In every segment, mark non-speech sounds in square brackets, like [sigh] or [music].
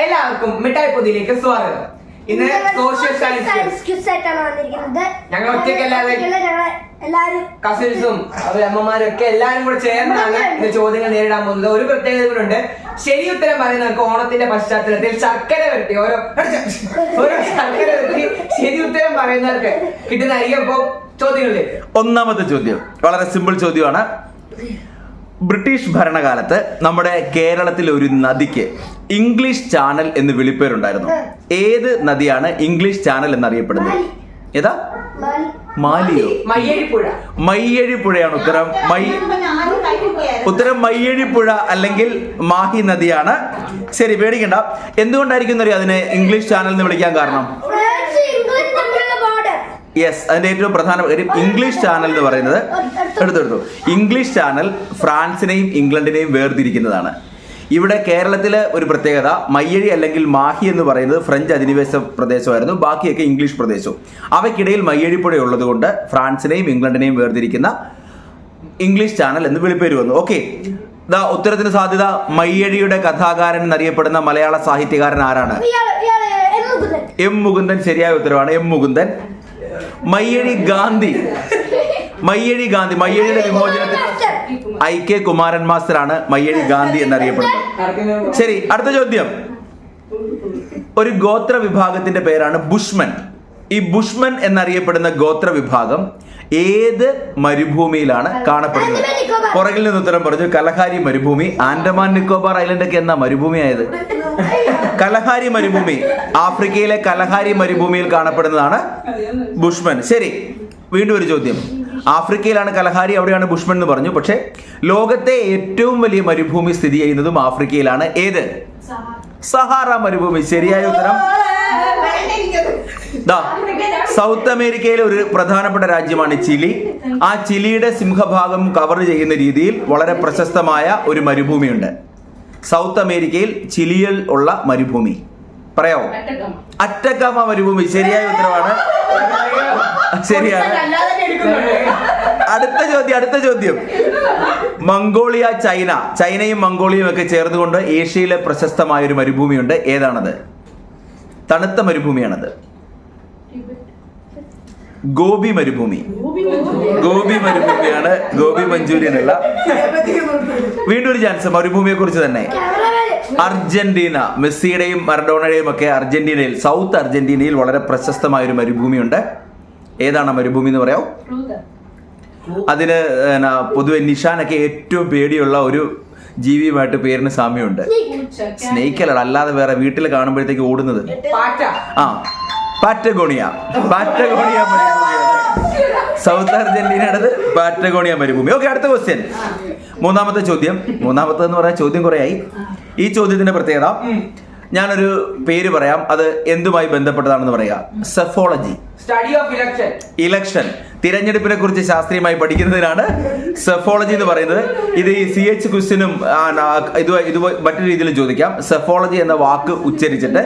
എല്ലാവർക്കും മിഠായി പൊതിയിലേക്ക് സ്വാഗതം. ഇന്ന് സോഷ്യൽ സയൻസ് ക്വിസ് ആയിട്ടാണ് വന്നിരിക്കുന്നത്. ഞങ്ങൾ ഒറ്റയ്ക്കല്ലാതെ- എല്ലാവരും കസിൻസും അതുപോലെ അമ്മമാരും ഒക്കെ എല്ലാരും കൂടെ ചേർന്നാണ് ഇന്ന് ചോദ്യങ്ങൾ നേരിടാൻ പോകുന്നത്. ഒരു പ്രത്യേകത കൂടെ ഉണ്ട്. ശരി ഉത്തരം പറയുന്നവർക്ക് ഓണത്തിന്റെ പശ്ചാത്തലത്തിൽ ശർക്കര വരട്ടി ഓരോ ഓരോ ശർക്കര വരട്ടി ശരി ഉത്തരം പറയുന്നവർക്ക് കിട്ടുന്ന അപ്പൊ ചോദ്യങ്ങളിലേക്ക് ഒന്നാമത്തെ ചോദ്യം. വളരെ സിമ്പിൾ ചോദ്യമാണ്. ബ്രിട്ടീഷ് ഭരണകാലത്ത് നമ്മുടെ കേരളത്തിൽ ഒരു നദിക്ക് ഇംഗ്ലീഷ് ചാനൽ എന്ന് വിളിപ്പേരുണ്ടായിരുന്നു. ഏത് നദിയാണ് ഇംഗ്ലീഷ് ചാനൽ എന്നറിയപ്പെടുന്നത്. ഏതാ? മാലിയോ. മയ്യഴിപ്പുഴ. മയ്യഴി പുഴയാണ് ഉത്തരം മൈ ഉത്തരം മയ്യഴിപ്പുഴ അല്ലെങ്കിൽ മാഹി നദിയാണ്. ശരി പേടിക്കണ്ട. എന്തുകൊണ്ടായിരിക്കും അറിയാം അതിനെ ഇംഗ്ലീഷ് ചാനൽ എന്ന് വിളിക്കാൻ കാരണം? യെസ് അതിന്റെ ഏറ്റവും പ്രധാന കാര്യം ഇംഗ്ലീഷ് ചാനൽ എന്ന് പറയുന്നത് എടുത്തെടുത്തു. English channel ഫ്രാൻസിനെയും ഇംഗ്ലണ്ടിനെയും വേർതിരിക്കുന്നതാണ്. ഇവിടെ കേരളത്തിലെ ഒരു പ്രത്യേകത മയ്യഴി അല്ലെങ്കിൽ മാഹി എന്ന് പറയുന്നത് ഫ്രഞ്ച് അധിനിവേശ പ്രദേശമായിരുന്നു ബാക്കിയൊക്കെ ഇംഗ്ലീഷ് പ്രദേശവും. അവയ്ക്കിടയിൽ മയ്യഴിപ്പുഴ ഉള്ളതുകൊണ്ട് ഫ്രാൻസിനെയും ഇംഗ്ലണ്ടിനെയും വേർതിരിക്കുന്ന ഇംഗ്ലീഷ് ചാനൽ എന്ന് വിളിപ്പേര് വന്നു. ഓക്കെ ദാ ഉത്തരത്തിന് സാധ്യത മയ്യഴിയുടെ കഥാകാരൻ എന്നറിയപ്പെടുന്ന മലയാള സാഹിത്യകാരൻ ആരാണ്? എം മുകുന്ദൻ. ശരിയായ ഉത്തരവാണ് എം മുകുന്ദൻ. മയ്യഴി ഗാന്ധി. മയ്യഴി ഗാന്ധി മയ്യഴിയുടെ വിമോചനത്തിൽ ഐ കെ കുമാരൻ മാസ്റ്ററാണ് മയ്യഴി ഗാന്ധി എന്നറിയപ്പെടുന്നത്. ശരി അടുത്ത ചോദ്യം. ഒരു ഗോത്ര വിഭാഗത്തിന്റെ പേരാണ് ബുഷ്മൻ. ഈ ബുഷ്മൻ എന്നറിയപ്പെടുന്ന ഗോത്ര വിഭാഗം ഏത് മരുഭൂമിയിലാണ് കാണപ്പെടുന്നത്. പുറകിൽ നിന്ന് ഉത്തരം പറഞ്ഞു കലഹാരി മരുഭൂമി ആൻഡമാൻ നിക്കോബാർ ഐലൻഡ് ഒക്കെ എന്നാ മരുഭൂമി ആയത് കലഹാരി മരുഭൂമി ആഫ്രിക്കയിലെ കലഹാരി മരുഭൂമിയിൽ കാണപ്പെടുന്നതാണ് ബുഷ്മൻ. ശരി വീണ്ടും ഒരു ചോദ്യം. ആഫ്രിക്കയിലാണ് കലഹാരി അവിടെയാണ് ബുഷ്മൻ എന്ന് പറഞ്ഞു. പക്ഷേ ലോകത്തെ ഏറ്റവും വലിയ മരുഭൂമി സ്ഥിതി ചെയ്യുന്നതും ആഫ്രിക്കയിലാണ്. ഏത്? സഹാറ മരുഭൂമി. ശരിയായ ഉത്തരം? സൗത്ത് അമേരിക്കയിലെ ഒരു പ്രധാനപ്പെട്ട രാജ്യമാണ് ചിലി. ആ ചിലിയുടെ സിംഹഭാഗം കവർ ചെയ്യുന്ന രീതിയിൽ വളരെ പ്രശസ്തമായ ഒരു മരുഭൂമിയുണ്ട്. സൗത്ത് അമേരിക്കയിൽ ചിലിയിൽ ഉള്ള മരുഭൂമി. പറയാവോ? അറ്റക്കാമ മരുഭൂമി. ശരിയായ ഉത്തരവാണ്. ശരിയാണ് അടുത്ത ചോദ്യം അടുത്ത ചോദ്യം. Mongolia China. ചൈനയും മംഗോളിയയും ഒക്കെ ചേർന്നുകൊണ്ട് ഏഷ്യയിലെ പ്രശസ്തമായ ഒരു മരുഭൂമിയുണ്ട്. ഏതാണത്? തണുത്ത മരുഭൂമിയാണത്. ഗോപി മരുഭൂമി. ഗോപി മരുഭൂമിയാണ്. ഗോപി മഞ്ചൂരിയൻ അല്ല വീണ്ടും ഒരു ചാൻസ് മരുഭൂമിയെ കുറിച്ച് തന്നെ. അർജന്റീന. മെസ്സിയുടെയും മറഡോണയുടെയും ഒക്കെ അർജന്റീനയിൽ സൗത്ത് അർജന്റീനയിൽ വളരെ പ്രശസ്തമായ ഒരു മരുഭൂമിയുണ്ട്. ഏതാണ് മരുഭൂമി എന്ന് പറയാം അതിന് പൊതുവെ നിഷാനൊക്കെ ഏറ്റവും പേടിയുള്ള ഒരു ജീവിയുമായിട്ട് പേരിന് സാമ്യമുണ്ട്. സ്നേക്ക് അല്ലാതെ വേറെ വീട്ടിൽ കാണുമ്പോഴത്തേക്ക് ഓടുന്നത്. ആ പാറ്റഗോണിയ പാറ്റഗോണിയ സൗത്ത് അർജന്റീനയുടേത് പാറ്റഗോണിയ മരുഭൂമി. ഓക്കെ അടുത്ത ക്വസ്റ്റ്യൻ മൂന്നാമത്തെ ചോദ്യം. മൂന്നാമത്തെ എന്ന് പറയാൻ ചോദ്യം കുറേയായി. ഈ ചോദ്യത്തിന്റെ പ്രത്യേകത ഞാനൊരു പേര് പറയാം. അത് എന്തുമായി ബന്ധപ്പെട്ടതാണെന്ന് പറയാം. Psephology study of election election തിരഞ്ഞെടുപ്പിനെ കുറിച്ച് ശാസ്ത്രീയമായി പഠിക്കുന്നതിനാണ് സെഫോളജി എന്ന് പറയുന്നത്. ഇത് ഈ സി എച്ച് ക്വസ്റ്റിനും ഇത് ഇത് മറ്റൊരു രീതിയിലും ചോദിക്കാം. സെഫോളജി എന്ന വാക്ക് ഉച്ചരിച്ചിട്ട്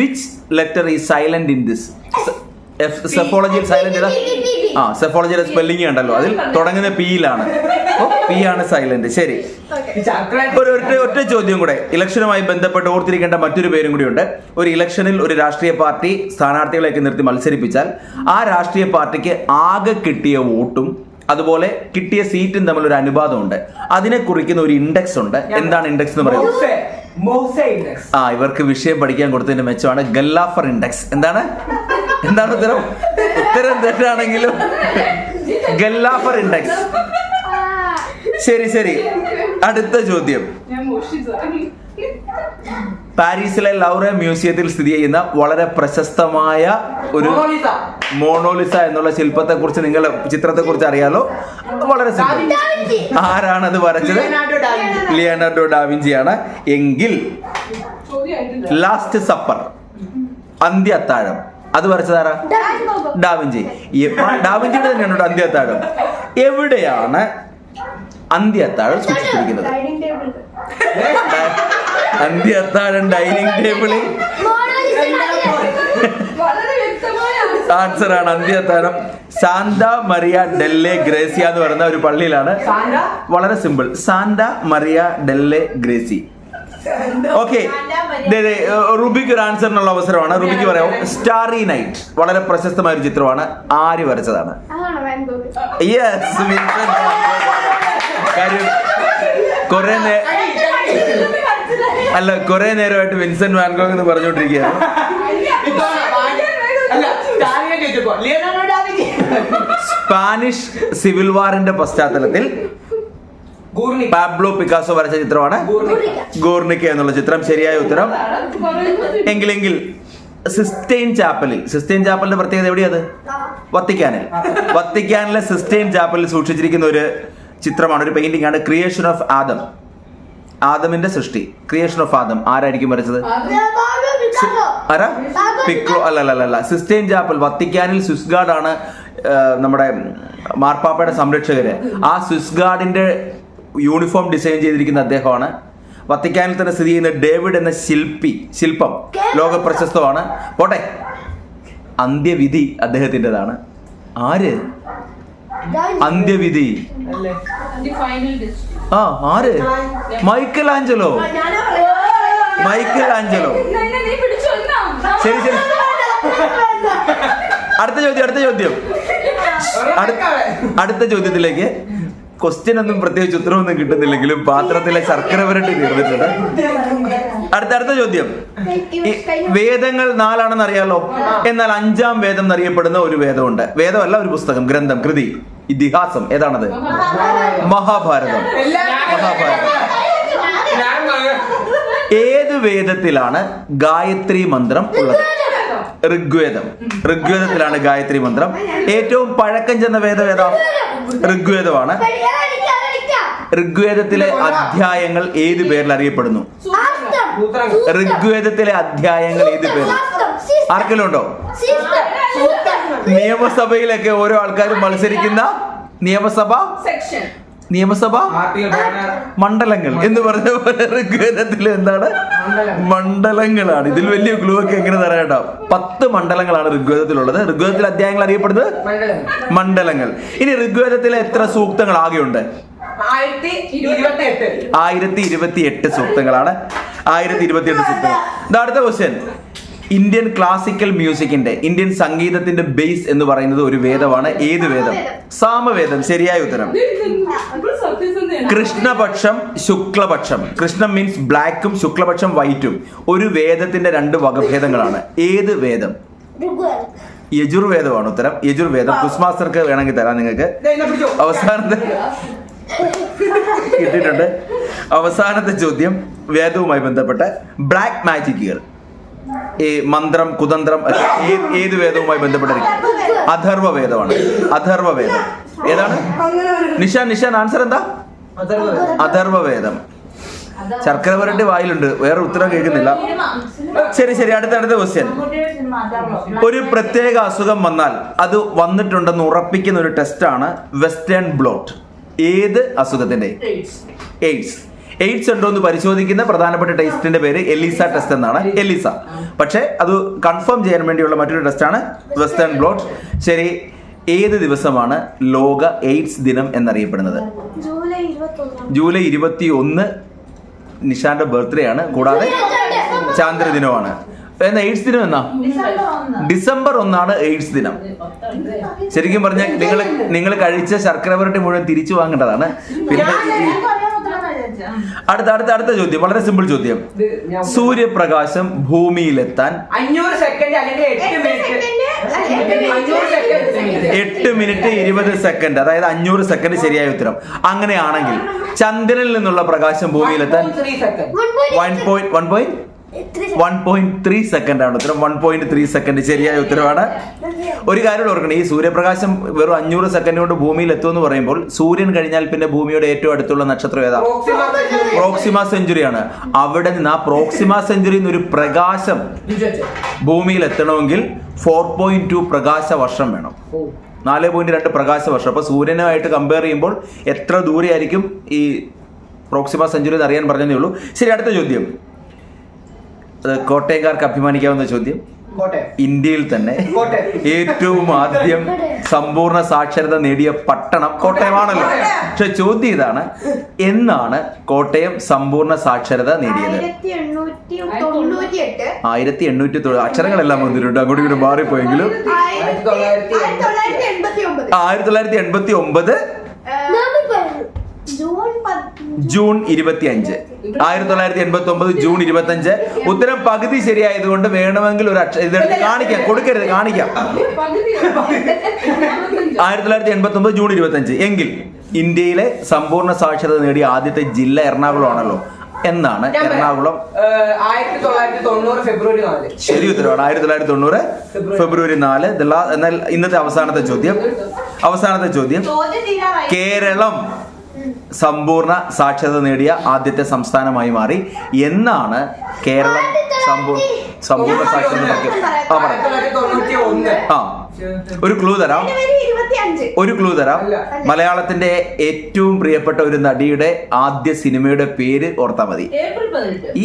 വിച്ച് ലെറ്റർ ഈ silent in this psephology silent ആ സെഫോളജിയുടെ സ്പെല്ലിംഗ് ഉണ്ടല്ലോ. അതിൽ തുടങ്ങുന്ന പിയിലാണ് പി ആണ് സൈലന്റ് ശരി. ഒരു ഒറ്റ ഒറ്റ ചോദ്യം കൂടെ. ഇലക്ഷനുമായി ബന്ധപ്പെട്ട് ഓർത്തിരിക്കേണ്ട മറ്റൊരു പേരും കൂടിയുണ്ട് ഒരു ഇലക്ഷനിൽ ഒരു രാഷ്ട്രീയ പാർട്ടി സ്ഥാനാർത്ഥികളെയൊക്കെ നിർത്തി മത്സരിപ്പിച്ചാൽ ആ രാഷ്ട്രീയ പാർട്ടിക്ക് ആകെ കിട്ടിയ വോട്ടും അതുപോലെ കിട്ടിയ സീറ്റും തമ്മിൽ ഒരു അനുപാതമുണ്ട് അതിനെ കുറിക്കുന്ന ഒരു ഇൻഡെക്സ് ഉണ്ട്. എന്താണ് ഇൻഡെക്സ് എന്ന് പറയുന്നത്? ആ ഇവർക്ക് വിഷയം പഠിക്കാൻ കൊടുത്തതിന്റെ മെച്ചമാണ് ഗല്ലാഫർ ഇൻഡെക്സ് എന്താണ്? എന്താണ് ഉത്തരം? ഉത്തരം തെറ്റാണെങ്കിലും [laughs] ഗല്ലാഫർ ഇൻഡെക്സ് ശരി ശരി. അടുത്ത ചോദ്യം. പാരീസിലെ ലൗറ മ്യൂസിയത്തിൽ സ്ഥിതി ചെയ്യുന്ന വളരെ പ്രശസ്തമായ ഒരു മൊണോലിസ. എന്നുള്ള ശില്പത്തെ കുറിച്ച് നിങ്ങൾ ചിത്രത്തെ കുറിച്ച് അറിയാലോ വളരെ ആരാണ് അത് ആരാണത് വരച്ചത്? Leonardo da Vinci. ലിയനാർഡോ ഡാവിഞ്ചിയാണ് എങ്കിൽ ലാസ്റ്റ് സപ്പർ അന്ത്യ അത്താഴം അത് വരച്ചതാരാ? ഡാവിഞ്ചി. ഡാവിഞ്ചിയുടെ തന്നെയാണ് അന്ത്യ അത്താഴം എവിടെയാണ് അന്ത്യ അത്താഴം സൂക്ഷിച്ചിരിക്കുന്നത്. അന്ത്യ അത്താഴം ഡൈനിങ് ടേബിളിൽ. ആൻസർ ആണ് അന്ത്യ അത്താഴം സാന്ത മറിയ ഡെല്ലെ ഗ്രേസിയ എന്ന് പറയുന്ന ഒരു പള്ളിയിലാണ്. വളരെ simple. Santa Maria delle Grazie. Okay. റുബിക്ക് ഒരു ആൻസറിനുള്ള അവസരമാണ്. റുബിക്ക് പറയാം. സ്റ്റാറി നൈറ്റ് വളരെ പ്രശസ്തമായ ഒരു ചിത്രമാണ്. ആര് വരച്ചതാണ്? യെസ് കാര്യം കുറെ അല്ല കൊറേ നേരമായിട്ട് വിൻസെന്റ് വാൻഗോങ് എന്ന് പറഞ്ഞോണ്ടിരിക്കുകയാണ് സ്പാനിഷ് സിവിൽ വാറിന്റെ പശ്ചാത്തലത്തിൽ പാബ്ലോ പിക്കാസോ വരച്ച ചിത്രമാണ് ഗോർണിക്ക. എന്നുള്ള ചിത്രം. ശരിയായ ഉത്തരം. എങ്കിലെങ്കിൽ സിസ്റ്റൈൻ ചാപ്പലിൽ സിസ്റ്റൈൻ ചാപ്പലിന്റെ പ്രത്യേകത എവിടെയാണ് വത്തിക്കാനിൽ. വത്തിക്കാനിലെ സിസ്റ്റൈൻ ചാപ്പലിൽ സൂക്ഷിച്ചിരിക്കുന്ന ഒരു ചിത്രമാണ് ഒരു പെയിന്റിംഗ് ആണ് ക്രിയേഷൻ ഓഫ് ആദം ആദമിന്റെ സൃഷ്ടി. ക്രിയേഷൻ ഓഫ് ആദം ആരായിരിക്കും വരച്ചത്? ആരാ? പിക്ലോ അല്ല സിസ്റ്റൈൻ ചാപ്പൽ വത്തിക്കാനിൽ സ്വിസ് ആണ് നമ്മുടെ മാർപ്പാപ്പയുടെ സംരക്ഷകര്. ആ സ്വിസ് ഗാർഡിന്റെ യൂണിഫോം ഡിസൈൻ ചെയ്തിരിക്കുന്ന അദ്ദേഹമാണ്. വത്തിക്കാനിൽ തന്നെ സ്ഥിതി ചെയ്യുന്ന ഡേവിഡ് എന്ന ശില്പി ശില്പം ലോക പ്രശസ്തമാണ് പോട്ടെ. അന്ത്യവിധി അദ്ദേഹത്തിന്റെതാണ്. ആര്? അന്ത്യവിധി. അല്ലേ? ആ ആര്? മൈക്കൽ ആഞ്ചലോ മൈക്കൽ ആഞ്ചലോ ശരി ശരി. അടുത്ത ചോദ്യം അടുത്ത ചോദ്യം. അടുത്ത അടുത്ത ചോദ്യത്തിലേക്ക്. ക്വസ്റ്റ്യൻ ഒന്നും പ്രത്യേകിച്ച് ഉത്തരവൊന്നും കിട്ടുന്നില്ലെങ്കിലും പാത്രത്തിലെ ശർക്കര വരട്ടി തീർന്നിട്ടുണ്ട്. അടുത്ത അടുത്ത ചോദ്യം. വേദങ്ങൾ നാലാണെന്ന് അറിയാലോ എന്നാൽ അഞ്ചാം വേദം എന്നറിയപ്പെടുന്ന ഒരു വേദമുണ്ട്. വേദമല്ല ഒരു പുസ്തകം ഗ്രന്ഥം കൃതി ഇതിഹാസം. ഏതാണത്? മഹാഭാരതം. മഹാഭാരതം. ഏത് വേദത്തിലാണ് ഗായത്രി മന്ത്രം ഉള്ളത്? ഋഗ്വേദം. ഋഗ്വേദത്തിലാണ് ഗായത്രി മന്ത്രം. ഏറ്റവും പഴക്കം ചെന്ന വേദം ഏതാ? ഋഗ്വേദമാണ്. ഋഗ്വേദത്തിലെ അധ്യായങ്ങൾ ഏത് പേരിൽ അറിയപ്പെടുന്നു? ഋഗ്വേദത്തിലെ അധ്യായങ്ങൾ ഏത് പേര്. ആർക്കെങ്കിലും ഉണ്ടോ നിയമസഭയിലൊക്കെ ഓരോ ആൾക്കാരും മത്സരിക്കുന്ന നിയമസഭ? സെക്ഷൻ. നിയമസഭ? മണ്ഡലങ്ങൾ. എന്ന് പറഞ്ഞ പോലെ ഋഗ്വേദത്തിൽ എന്താണ്? മണ്ഡലങ്ങളാണ്. ഇതിൽ വലിയ ഗ്ലൂ ഒക്കെ എങ്ങനെ തരാം കേട്ടോ? പത്ത് മണ്ഡലങ്ങളാണ് ഋഗ്വേദത്തിലുള്ളത്. ഋഗ്വേദത്തിലെ അധ്യായങ്ങൾ അറിയപ്പെടുന്നത്? മണ്ഡലങ്ങൾ. ഇനി ഋഗ്വേദത്തിലെ എത്ര സൂക്തങ്ങൾ ആകെയുണ്ട്? ആയിരത്തി ഇരുപത്തി എട്ട് സൂക്തങ്ങളാണ് ആയിരത്തി ഇരുപത്തി എട്ട് സൂക്തങ്ങൾ ഇതാ അടുത്ത ക്വസ്റ്റ്യൻ ഇന്ത്യൻ ക്ലാസിക്കൽ മ്യൂസിക്കിന്റെ ഇന്ത്യൻ സംഗീതത്തിന്റെ ബേസ് എന്ന് പറയുന്നത് ഒരു വേദമാണ്. ഏത് വേദം? സാമവേദം. ശരിയായ ഉത്തരം. കൃഷ്ണപക്ഷം ശുക്ലപക്ഷം. കൃഷ്ണ മീൻസ് ബ്ലാക്കും ശുക്ലപക്ഷം വൈറ്റും ഒരു വേദത്തിന്റെ രണ്ട് വകഭേദങ്ങളാണ്. ഏത് വേദം? യജുർവേദമാണ് ഉത്തരം. യജുർവേദം. കുസ്മാസ്റ്റർക്ക് വേണമെങ്കിൽ തരാം നിങ്ങൾക്ക്. അവസാനത്തെ കിട്ടിയിട്ടുണ്ട്. അവസാനത്തെ ചോദ്യം വേദവുമായി ബന്ധപ്പെട്ട ബ്ലാക്ക് മാജിക്കുകൾ ഈ മന്ത്രം കുതന്ത്രം ഏത് വേദവുമായി ബന്ധപ്പെട്ടിരിക്കും? അഥർവ വേദമാണ്. അഥർവ വേദം. ഏതാണ്? നിഷാൻ നിഷാൻ ആൻസർ എന്താ? അധർവ വേദം. ശർക്കര പുരട്ടി വായിലുണ്ട്. വേറെ ഉത്തരം കേൾക്കുന്നില്ല. ശരി ശരി. അടുത്ത അടുത്ത ക്വസ്റ്റ്യൻ ഒരു പ്രത്യേക അസുഖം വന്നാൽ അത് വന്നിട്ടുണ്ടെന്ന് ഉറപ്പിക്കുന്ന ഒരു ടെസ്റ്റാണ് വെസ്റ്റേൺ ബ്ലോട്ട്. ഏത് അസുഖത്തിന്റെ? എയ്ഡ്സ് എയ്ഡ്സ് ഉണ്ടോ എന്ന് പരിശോധിക്കുന്ന പ്രധാനപ്പെട്ട ടെസ്റ്റിന്റെ പേര് എലിസ ടെസ്റ്റ് എന്നാണ്. എലിസ. പക്ഷേ അത് കൺഫേം ചെയ്യാൻ വേണ്ടിയുള്ള മറ്റൊരു ടെസ്റ്റാണ് വെസ്റ്റേൺ ബ്ലോട്ട് ശരി. ഏത് ദിവസമാണ് ലോക എയ്ഡ്സ് ദിനം എന്നറിയപ്പെടുന്നത്? ജൂലൈ ഇരുപത്തി ഒന്ന് നിഷാന്റെ ബർത്ത്ഡേ ആണ്. കൂടാതെ ചാന്ദ്രദിനമാണ്. എന്നാ എയ്ഡ്സ് ദിനം എന്നാ? ഡിസംബർ ഒന്നാണ് എയ്ഡ്സ് ദിനം. ശരിക്കും പറഞ്ഞാൽ നിങ്ങൾ നിങ്ങൾ കഴിച്ച ശർക്കര പുരട്ടി മുഴുവൻ തിരിച്ചു വാങ്ങേണ്ടതാണ്. പിന്നെ അടുത്ത അടുത്ത അടുത്ത ചോദ്യം വളരെ സിമ്പിൾ ചോദ്യം. സൂര്യപ്രകാശം ഭൂമിയിലെത്താൻ അഞ്ഞൂറ് സെക്കൻഡ് അല്ലെങ്കിൽ എട്ട് മിനിറ്റ് ഇരുപത് സെക്കൻഡ് അതായത് അഞ്ഞൂറ് സെക്കൻഡ് ശരിയായ ഉത്തരം. അങ്ങനെയാണെങ്കിൽ ചന്ദ്രനിൽ നിന്നുള്ള പ്രകാശം ഭൂമിയിലെത്താൻ one point one point one point three second ആണ് ഉത്തരം. വൺ പോയിന്റ് ത്രീ സെക്കൻഡ് ശരിയായ ഉത്തരവാണ് ഒരു കാര്യം ഓർക്കണം ഈ സൂര്യപ്രകാശം വെറും അഞ്ഞൂറ് സെക്കൻഡ് കൊണ്ട് ഭൂമിയിൽ എത്തുമെന്ന് പറയുമ്പോൾ സൂര്യൻ കഴിഞ്ഞാൽ പിന്നെ ഭൂമിയുടെ ഏറ്റവും അടുത്തുള്ള നക്ഷത്രം ഏതാ? പ്രോക്സിമ സെഞ്ചുറിയാണ് അവിടെ നിന്ന് ആ പ്രോക്സിമ സെഞ്ചുറിയിൽ നിന്ന് ഒരു പ്രകാശം ഭൂമിയിൽ എത്തണമെങ്കിൽ ഫോർ പോയിന്റ് ടു പ്രകാശ വർഷം വേണം. നാല് പോയിന്റ് രണ്ട് പ്രകാശ വർഷം. അപ്പൊ സൂര്യനുമായിട്ട് കമ്പയർ ചെയ്യുമ്പോൾ എത്ര ദൂരെയായിരിക്കും ഈ പ്രോക്സിമ സെഞ്ചുറി എന്ന് അറിയാൻ പറഞ്ഞതേ ഉള്ളൂ. ശരി അടുത്ത ചോദ്യം. കോട്ടയംകാർക്ക് അഭിമാനിക്കാവുന്ന ചോദ്യം. കോട്ടെ ഇന്ത്യയിൽ തന്നെ ഏറ്റവും ആദ്യം സമ്പൂർണ സാക്ഷരത നേടിയ പട്ടണം കോട്ടയമാണല്ലോ. പക്ഷെ ചോദ്യം ഇതാണ് എന്നാണ് കോട്ടയം സമ്പൂർണ സാക്ഷരത നേടിയത്? ആയിരത്തി എണ്ണൂറ്റി തൊണ്ണൂറ്റി അക്ഷരങ്ങളെല്ലാം വന്നിട്ടുണ്ട്. അങ്ങോട്ടും ഇങ്ങോട്ടും മാറിപ്പോയെങ്കിലും. ആയിരത്തി തൊള്ളായിരത്തി എൺപത്തി ഒമ്പത് ആയിരത്തി തൊള്ളായിരത്തി എൺപത്തി ഒമ്പത് ജൂൺ പത്ത്- ജൂൺ ഇരുപത്തി അഞ്ച് ആയിരത്തി തൊള്ളായിരത്തി എൺപത്തി ഒമ്പത് ജൂൺ ഇരുപത്തി അഞ്ച് ഉത്തരം പകുതി ശരിയായതുകൊണ്ട് വേണമെങ്കിൽ ഒരു അക്ഷ ഇതെടുത്ത് കാണിക്കാം കൊടുക്കരുത് കാണിക്കാം. ആയിരത്തി തൊള്ളായിരത്തി എൺപത്തി ഒമ്പത് ജൂൺ ഇരുപത്തി അഞ്ച് എങ്കിൽ ഇന്ത്യയിലെ സമ്പൂർണ സാക്ഷരത നേടിയ ആദ്യത്തെ ജില്ല എറണാകുളമാണല്ലോ എന്നാണ് എറണാകുളം. ആയിരത്തി തൊള്ളായിരത്തി തൊണ്ണൂറ് ഫെബ്രുവരി നാല്. ശരി ഉത്തരവാണ്. ആയിരത്തി തൊള്ളായിരത്തി തൊണ്ണൂറ് ഫെബ്രുവരി നാല്. എന്നാൽ ഇന്നത്തെ അവസാനത്തെ ചോദ്യം. അവസാനത്തെ ചോദ്യം. കേരളം. സമ്പൂർണ സാക്ഷരത നേടിയ ആദ്യത്തെ സംസ്ഥാനമായി മാറി. എന്നാണ് കേരളം സമ്പൂർണ സമ്പൂർണ സാക്ഷരത ആ ഒരു ക്ലൂ തരാം. ഒരു ക്ലൂ തരാം. മലയാളത്തിന്റെ ഏറ്റവും പ്രിയപ്പെട്ട ഒരു നടിയുടെ ആദ്യ സിനിമയുടെ പേര് ഓർത്താ മതി.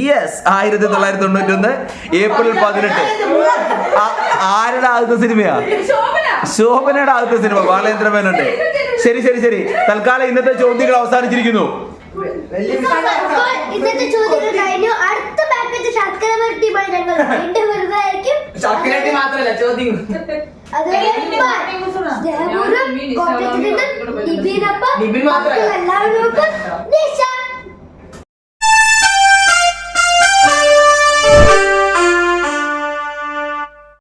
യെസ് ആയിരത്തി തൊള്ളായിരത്തി തൊണ്ണൂറ്റി ഒന്ന് ഏപ്രിൽ പതിനെട്ട്. ആരുടെ ആദ്യത്തെ സിനിമയാ? ശോഭന. ശോഭനയുടെ ആദ്യത്തെ സിനിമ ബാലേന്ദ്ര മേനോന്റെ ശരി ശരി ശരി. തൽക്കാലം ഇന്നത്തെ ചോദ്യങ്ങൾ അവസാനിച്ചിരിക്കുന്നു. ഇന്നത്തെ ചോദ്യങ്ങൾ കഴിഞ്ഞു. അടുത്ത പാക്കറ്റ് ശർക്കര വരട്ടിയുമായി ഞങ്ങൾ വീണ്ടും വരുന്നതായിരിക്കും. ചക്കരട്ടി മാത്രല്ല ചോദ്യം. ജയപൂരം കോട്ടയത്തിൽ നിന്നും നിബിനൊപ്പം നിബിൻ മാത്രമല്ല. എല്ലാവരും